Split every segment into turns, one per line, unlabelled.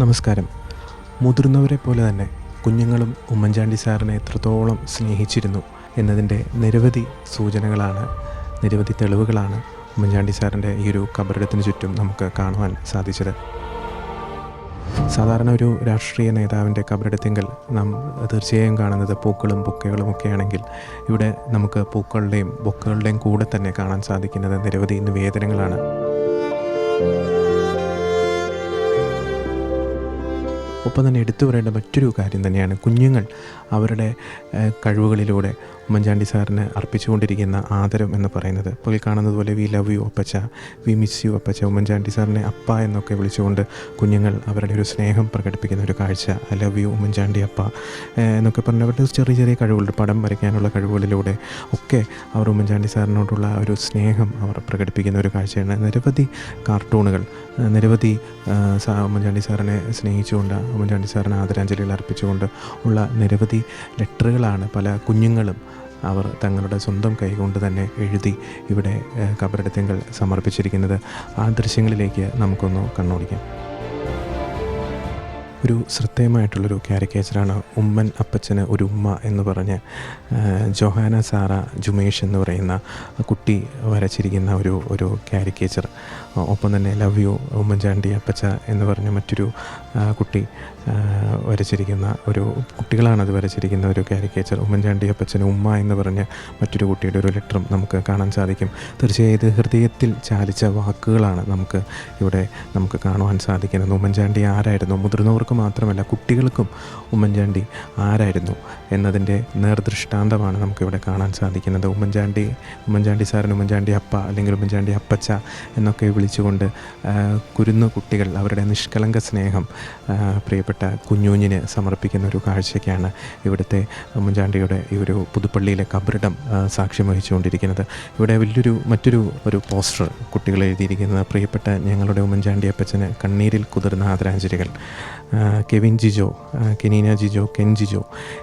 നമസ്കാരം. മുതിർന്നവരെ പോലെ തന്നെ കുഞ്ഞുങ്ങളും ഉമ്മൻചാണ്ടി സാറിനെ എത്രത്തോളം സ്നേഹിച്ചിരുന്നു എന്നതിന്റെ നിരവധി സൂചനകളാണ് നിരവധി തെളിവുകളാണ് ഉമ്മൻചാണ്ടി സാറിന്റെ ഈ ഒരു കബറിടത്തിന് ചുറ്റും നമുക്ക് കാണുവാൻ സാധിച്ചത്. സാധാരണ ഒരു രാഷ്ട്രീയ നേതാവിന്റെ കബറിടത്തെങ്കിൽ നാം തീർച്ചയായും കാണുന്നത് പൂക്കളും ബൊക്കകളും ഒക്കെ ആണെങ്കിൽ ഇവിടെ നമുക്ക് പൂക്കളുടെയും ബൊക്കകളുടെയും കൂടെ തന്നെ കാണാൻ സാധിക്കുന്നത് നിരവധി നിവേദനങ്ങളാണ്. ഒപ്പം തന്നെ എടുത്തു പറയേണ്ട മറ്റൊരു കാര്യം തന്നെയാണ് കുഞ്ഞുങ്ങൾ അവരുടെ കഴിവുകളിലൂടെ ഉമ്മൻചാണ്ടി സാറിന് അർപ്പിച്ചുകൊണ്ടിരിക്കുന്ന ആദരം എന്ന് പറയുന്നത്. ഇപ്പോൾ കാണുന്നത് പോലെ വി ലവ് യു അപ്പച്ച. വി മിസ് യു അപ്പച്ച. ഉമ്മൻചാണ്ടി സാറിനെ അപ്പ എന്നൊക്കെ വിളിച്ചുകൊണ്ട് കുഞ്ഞുങ്ങൾ അവരുടെ ഒരു സ്നേഹം പ്രകടിപ്പിക്കുന്ന ഒരു കാഴ്ച. ഐ ലവ് യു ഉമ്മൻചാണ്ടി അപ്പ. എന്നൊക്കെ പറഞ്ഞ അവരുടെ ചെറിയ ചെറിയ കഴിവുകളുടെ പടം വരയ്ക്കാനുള്ള കഴിവുകളിലൂടെ ഒക്കെ അവർ ഉമ്മൻചാണ്ടി സാറിനോടുള്ള ഒരു സ്നേഹം അവർ പ്രകടിപ്പിക്കുന്ന ഒരു കാഴ്ചയാണ്. നിരവധി കാർട്ടൂണുകൾ നിരവധി ഉമ്മൻചാണ്ടി സാറിനെ സ്നേഹിച്ചുകൊണ്ട് ഉമ്മൻചാണ്ടി സാറിന് ആദരാഞ്ജലികൾ അർപ്പിച്ചുകൊണ്ട് ഉള്ള നിരവധി ലെറ്ററുകളാണ് പല കുഞ്ഞുങ്ങളും അവർ തങ്ങളുടെ സ്വന്തം കൈകൊണ്ട് തന്നെ എഴുതി ഇവിടെ കബറിടത്തെങ്കിൽ സമർപ്പിച്ചിരിക്കുന്നത്. ആ ദൃശ്യങ്ങളിലേക്ക് നമുക്കൊന്ന് കണ്ണോടിക്കാം. ഒരു ശ്രദ്ധേയമായിട്ടുള്ളൊരു കാരിക്കേച്ചറാണ് ഉമ്മൻ അപ്പച്ചന് ഒരു ഉമ്മ എന്ന് പറഞ്ഞ് ജോഹാന ജൊഹാന സാറ ജുമേഷ് എന്ന് പറയുന്ന കുട്ടി വരച്ചിരിക്കുന്ന ഒരു ഒരു ക്യാരിക്കേച്ചർ ഒപ്പം തന്നെ ലവ് യു ഉമ്മൻചാണ്ടി അപ്പച്ച എന്ന് പറഞ്ഞ മറ്റൊരു കുട്ടി വരച്ചിരിക്കുന്ന ഒരു കുട്ടികളാണ് അത് വരച്ചിരിക്കുന്ന ഒരു ക്യാരിക്കേച്ചർ ഉമ്മൻചാണ്ടി അപ്പച്ചന് ഉമ്മ എന്ന് പറഞ്ഞ മറ്റൊരു കുട്ടിയുടെ ഒരു ലെറ്ററും നമുക്ക് കാണാൻ സാധിക്കും. തീർച്ചയായും ഇത് ഹൃദയത്തിൽ ചാലിച്ച വാക്കുകളാണ് നമുക്ക് ഇവിടെ നമുക്ക് കാണുവാൻ സാധിക്കുന്നത്. ഉമ്മൻചാണ്ടി ആരായിരുന്നു? മുതിർന്നവർക്ക് മാത്രമല്ല കുട്ടികൾക്കും ഉമ്മൻചാണ്ടി ആരായിരുന്നു എന്നതിന്റെ നേർദൃഷ്ടാന്തമാണ് നമുക്കിവിടെ കാണാൻ സാധിക്കുന്നത്. ഉമ്മൻചാണ്ടി ഉമ്മൻചാണ്ടി സാറിന് ഉമ്മൻചാണ്ടി അപ്പ അല്ലെങ്കിൽ ഉമ്മൻചാണ്ടി അപ്പച്ച എന്നൊക്കെ വിളിച്ചുകൊണ്ട് കുരുന്നു കുട്ടികൾ അവരുടെ നിഷ്കളങ്ക സ്നേഹം പ്രിയപ്പെട്ട കുഞ്ഞുഞ്ഞിന് സമർപ്പിക്കുന്ന ഒരു കാഴ്ചയ്ക്കാണ് ഇവിടുത്തെ ഉമ്മൻചാണ്ടിയുടെ ഈ ഒരു പുതുപ്പള്ളിയിലെ കബറിടം സാക്ഷ്യം വഹിച്ചുകൊണ്ടിരിക്കുന്നത്. ഇവിടെ വലിയൊരു മറ്റൊരു ഒരു പോസ്റ്റർ കുട്ടികൾ എഴുതിയിരിക്കുന്നത് പ്രിയപ്പെട്ട ഞങ്ങളുടെ ഉമ്മൻചാണ്ടി അപ്പച്ചന് കണ്ണീരിൽ കുതിർന്ന ആദരാഞ്ജലികൾ. കെവിൻ ജിജോ കെനീന ജിജോ കെൻ ജിജോ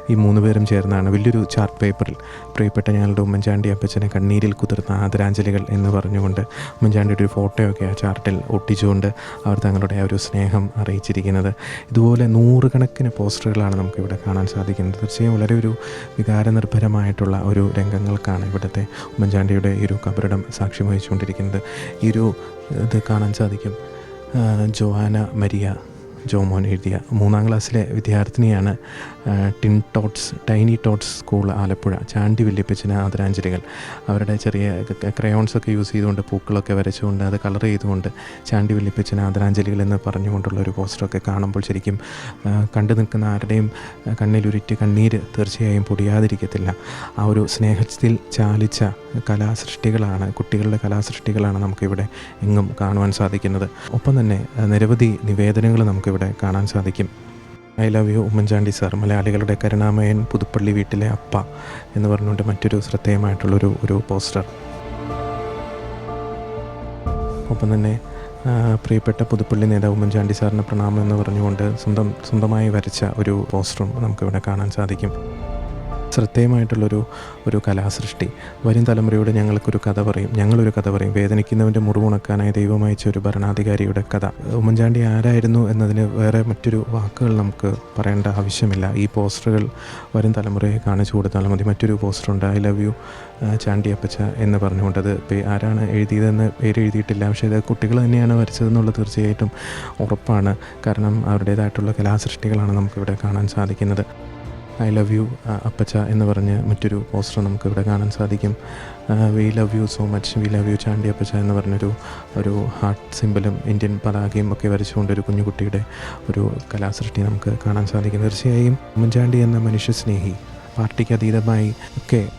ഈ മൂന്ന് പേരും ചേർന്നാണ്. വലിയൊരു ചാർട്ട് പേപ്പറിൽ പ്രിയപ്പെട്ട ഞങ്ങളുടെ ഉമ്മൻചാണ്ടി അപ്പച്ചനെ കണ്ണീരിൽ കുതിർന്ന ആദരാഞ്ജലികൾ എന്ന് പറഞ്ഞുകൊണ്ട് ഉമ്മൻചാണ്ടിയുടെ ഒരു ഫോട്ടോയൊക്കെ ആ ചാർട്ടിൽ ഒട്ടിച്ചുകൊണ്ട് അവർ തങ്ങളുടെ ആ ഒരു സ്നേഹം അറിയിച്ചിരിക്കുന്നത്. ഇതുപോലെ നൂറുകണക്കിന് പോസ്റ്ററുകളാണ് നമുക്കിവിടെ കാണാൻ സാധിക്കുന്നത്. തീർച്ചയായും വളരെ ഒരു വികാരനിർഭരമായിട്ടുള്ള ഒരു രംഗങ്ങൾക്കാണ് ഇവിടുത്തെ ഉമ്മൻചാണ്ടിയുടെ ഈ ഒരു കബറിടം സാക്ഷ്യം വഹിച്ചുകൊണ്ടിരിക്കുന്നത്. ഈ ഒരു ഇത് കാണാൻ സാധിക്കും. ജോഹാന മരിയ ജോമോൻ എഴുതിയ മൂന്നാം ക്ലാസ്സിലെ വിദ്യാർത്ഥിനിയാണ് tin tots tiny tots school Alappuzha Chandy വല്യപ്പച്ചന് ആദരാഞ്ജലികൾ. അവരുടെ ചെറിയ ക്രയോൺസൊക്കെ യൂസ് ചെയ്തുകൊണ്ട് പൂക്കളൊക്കെ വരച്ചുകൊണ്ട് അത് കളർ ചെയ്തുകൊണ്ട് ചാണ്ടി വല്യപ്പച്ചന് ആദരാഞ്ജലികൾ എന്ന് പറഞ്ഞുകൊണ്ടുള്ള ഒരു പോസ്റ്ററൊക്കെ കാണുമ്പോൾ ശരിക്കും കണ്ടു നിൽക്കുന്ന ആരുടെയും കണ്ണിലുരുറ്റ് കണ്ണീര് തീർച്ചയായും പൊടിയാതിരിക്കത്തില്ല. ആ ഒരു സ്നേഹത്തിൽ ചാലിച്ച കലാസൃഷ്ടികളാണ് കുട്ടികളുടെ കലാസൃഷ്ടികളാണ് നമുക്കിവിടെ എങ്ങും കാണുവാൻ സാധിക്കുന്നത്. ഒപ്പം തന്നെ നിരവധി നിവേദനങ്ങൾ നമുക്കിവിടെ കാണാൻ സാധിക്കും. I love you Oommen Chandy sir മലയാളികളുടെ കരുണാമയൻ പുതുപ്പള്ളി വീട്ടിലെ അപ്പ എന്ന് പറഞ്ഞുകൊണ്ട് മറ്റൊരു ശ്രദ്ധേയമായിട്ടുള്ളൊരു ഒരു പോസ്റ്റർ. ഒപ്പം തന്നെ പ്രിയപ്പെട്ട പുതുപ്പള്ളി നേതാവ് ഉമ്മൻചാണ്ടി സാറിന് പ്രണാമം എന്ന് പറഞ്ഞുകൊണ്ട് സ്വന്തം സ്വന്തമായി വരച്ച ഒരു പോസ്റ്ററും നമുക്കിവിടെ കാണാൻ സാധിക്കും. ശ്രദ്ധേയമായിട്ടുള്ളൊരു ഒരു കലാസൃഷ്ടി. വരും തലമുറയോട് ഞങ്ങൾക്കൊരു കഥ പറയും. ഞങ്ങളൊരു കഥ പറയും. വേദനിക്കുന്നവന്റെ മുറിവുണക്കാനായി ദൈവം അയച്ച ഒരു ഭരണാധികാരിയുടെ കഥ. ഉമ്മൻചാണ്ടി ആരായിരുന്നു എന്നതിന് വേറെ മറ്റൊരു വാക്കുകൾ നമുക്ക് പറയേണ്ട ആവശ്യമില്ല. ഈ പോസ്റ്ററുകൾ വരും തലമുറയെ കാണിച്ചു കൊടുത്താൽ മതി. മറ്റൊരു പോസ്റ്റർ ഉണ്ട്. ഐ ലവ് യു ചാണ്ടി അപ്പച്ച എന്ന് പറഞ്ഞുകൊണ്ട് അത് ആരാണ് എഴുതിയതെന്ന് പേര് എഴുതിയിട്ടില്ല പക്ഷേ ഇത് കുട്ടികൾ തന്നെയാണ് വരച്ചതെന്നുള്ള തീർച്ചയായിട്ടും ഉറപ്പാണ്. കാരണം അവരുടേതായിട്ടുള്ള കലാസൃഷ്ടികളാണ് നമുക്കിവിടെ കാണാൻ സാധിക്കുന്നത്. ഐ ലവ് യു അപ്പച്ച എന്ന് പറഞ്ഞ് മറ്റൊരു പോസ്റ്റർ നമുക്കിവിടെ കാണാൻ സാധിക്കും. We love you so much we love you Chandy അപ്പച്ച എന്ന് പറഞ്ഞൊരു ഒരു ഹാർട്ട് സിമ്പിളും ഇന്ത്യൻ പതാകയും ഒക്കെ വരച്ചുകൊണ്ട് ഒരു കുഞ്ഞുകുട്ടിയുടെ ഒരു കലാസൃഷ്ടി നമുക്ക് കാണാൻ സാധിക്കും. തീർച്ചയായും ഉമ്മൻചാണ്ടി എന്ന മനുഷ്യ സ്നേഹി. പാർട്ടിക്ക് അതീതമായി ഒക്കെ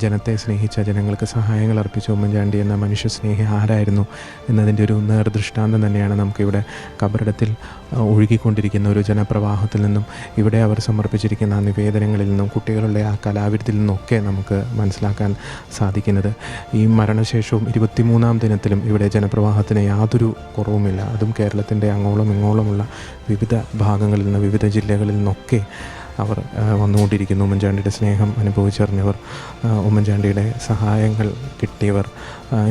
ജനത്തെ സ്നേഹിച്ച ജനങ്ങൾക്ക് സഹായങ്ങൾ അർപ്പിച്ച ഉമ്മൻചാണ്ടി എന്ന മനുഷ്യ സ്നേഹി ആരായിരുന്നു എന്നതിന്റെ ഒരു നേർദൃഷ്ടാന്തം തന്നെയാണ് നമുക്കിവിടെ കബറിടത്തിൽ ഒഴുകിക്കൊണ്ടിരിക്കുന്ന ഒരു ജനപ്രവാഹത്തിൽ നിന്നും ഇവിടെ അവർ സമർപ്പിച്ചിരിക്കുന്ന നിവേദനങ്ങളിൽ നിന്നും കുട്ടികളുടെ ആ കലാവിരുതിൽ നിന്നൊക്കെ നമുക്ക് മനസ്സിലാക്കാൻ സാധിക്കുന്നത്. ഈ മരണശേഷവും ഇരുപത്തിമൂന്നാം ദിനത്തിലും ഇവിടെ ജനപ്രവാഹത്തിന് യാതൊരു കുറവുമില്ല. അതും കേരളത്തിന്റെ അങ്ങോളം ഇങ്ങോളമുള്ള വിവിധ ഭാഗങ്ങളിൽ നിന്ന് വിവിധ ജില്ലകളിൽ നിന്നൊക്കെ അവർ വന്നുകൊണ്ടിരിക്കുന്നു. ഉമ്മൻചാണ്ടിയുടെ സ്നേഹം അനുഭവിച്ചറിഞ്ഞവർ ഉമ്മൻചാണ്ടിയുടെ സഹായങ്ങൾ കിട്ടിയവർ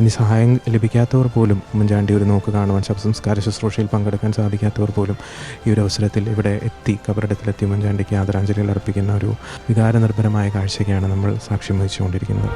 ഇനി സഹായം ലഭിക്കാത്തവർ പോലും ഉമ്മൻചാണ്ടി ഒരു നോക്ക് കാണുവാൻ ശബ്ദസംസ്കാര ശുശ്രൂഷയിൽ പങ്കെടുക്കാൻ സാധിക്കാത്തവർ പോലും ഈ ഒരു അവസരത്തിൽ ഇവിടെ എത്തി കബറിടത്തിലെത്തി ഉമ്മൻചാണ്ടിക്ക് ആദരാഞ്ജലികൾ അർപ്പിക്കുന്ന ഒരു വികാരനിർഭരമായ കാഴ്ചയ്ക്കാണ് നമ്മൾ സാക്ഷ്യം വഹിച്ചുകൊണ്ടിരിക്കുന്നത്.